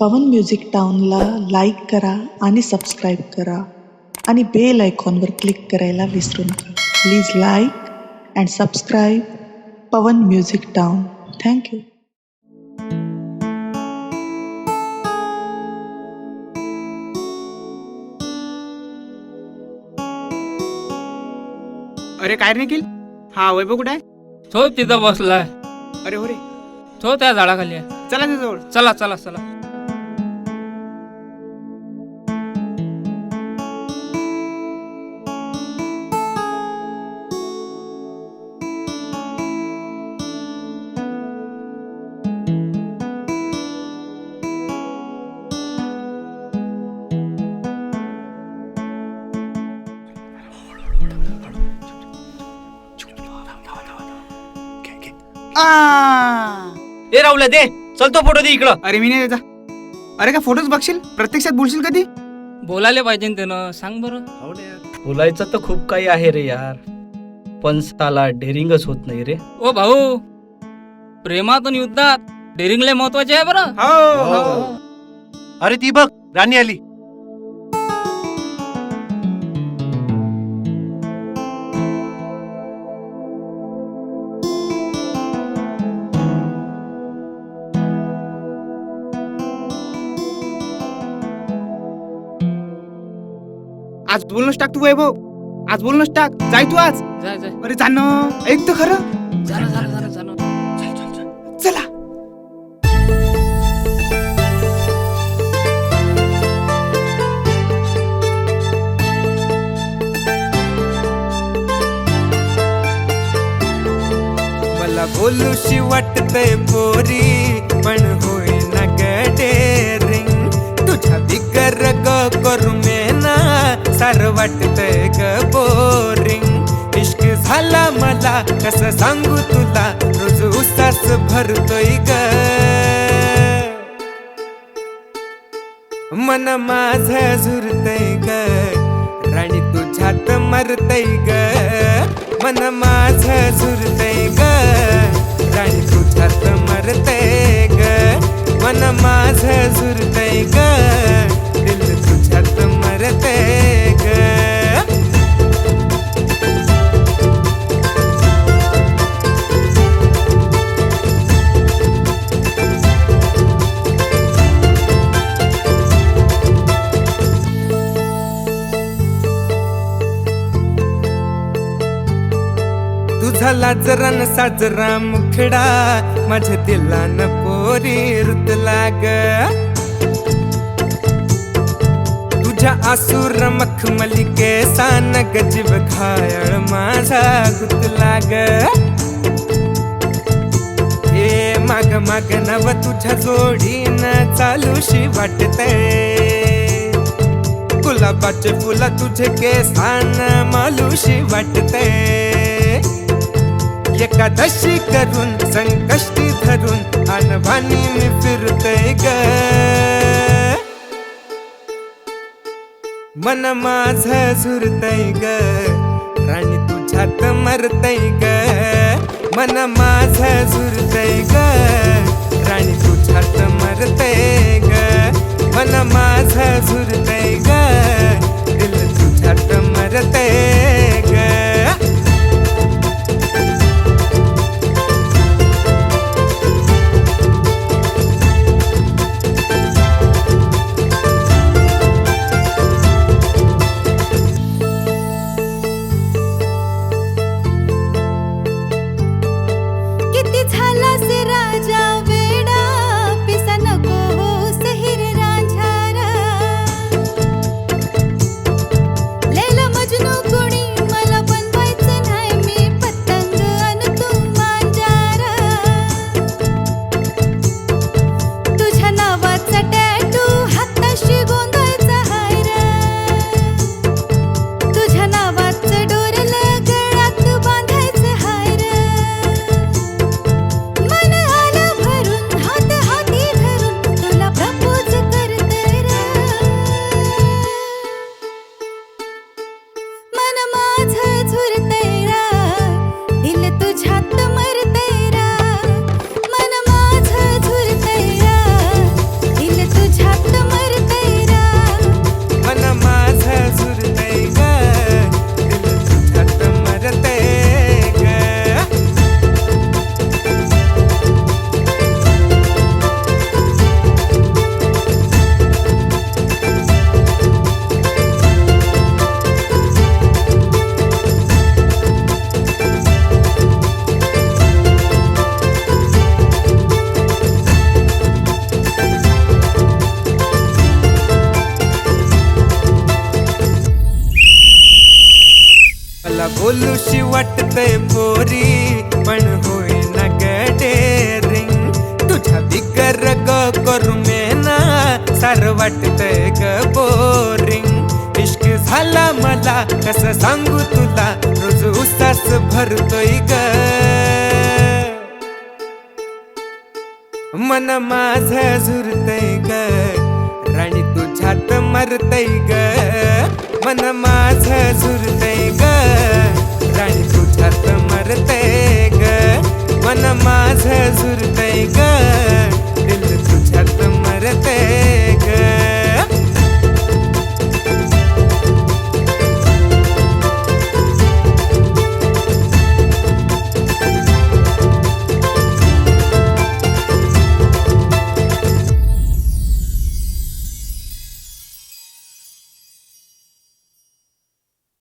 पवन music टाउनला like करा आणि subscribe करा आणि बेल आयकॉनवर क्लिक करायला विसरू नका. Please like and subscribe Pawan music town thank you अरे काय रे निखिल? हा वैभव कुठे आहे? तो तिथं बसलाय. अरे हो रे. तो त्या झाडाखाली आहे. चला जवळ चला चला चला. ए राहुल दे. चल तो फोटो दे इकडं. अरे मी नाही देता अरे का फोटोज बघशील? प्रत्यक्षात बोलशील कधी? बोलायला पाहिजे ना त्यानं. सांग बरं. बोलायचं तर खूप काही आहे रे यार. पण साला डेरिंगच होत नाही रे. ओ भाऊ. प्रेमातून युद्धात डेरिंगले महत्त्वाचे आहे बरं. हो. हो. अरे ती बघ राणी आली. आज बोलणंच टाक तू वैभव. आज बोलणंच टाक. जाय तू आज. जाय जाय. अरे जाणं. ऐक तर खरं. झालं झालं झालं झालं चला. मला बोलूशी वाटतंय पोरी पण वाटतंय ग बोरिंग इश्क झाला मला कसं सांगू तुला? रोज उसास भरतोय ग. मन माझ झुरतय ग. राणी तुझ्यात मरतय ग. मन माझ झुरतय ग. राणी तुझ्यात मरतय ग. मन माझ झुरतय ग. तुझा लाजरान साजरा मुखडा माझ्या न पोरी ऋत लाग. तुझ्या आसूर मखमली केसान गजीब घायळ माझा गुत लाग. हे माग माग नव तुझ्या जोडीनं चालूशी वाटतंय. गुलाबाचे फुला तुझे केसान मालूशी वाटते एकादशी करून संकष्टी धरून अनभानी मी फिरतय ग. मन माझ झुरतय ग. राणी तुझ्यात मरतय ग. मन माझ झुरतय ग. वाटतंय पोरी पण होईना डेरिंग तुझ्या बिगर ग करू मे ना सार वाटतंय ग बोरिंग इश्क झाला मला कसं सांगू तुला रोज उसास भरतोय ग मन माझ झुरतय ग राणी तुझ्यात मरतय ग मन माझ झुरते ग. राणी तुझ्यात मरते ग. मन माझ झुरते ग. दिल तुझ्यात मरते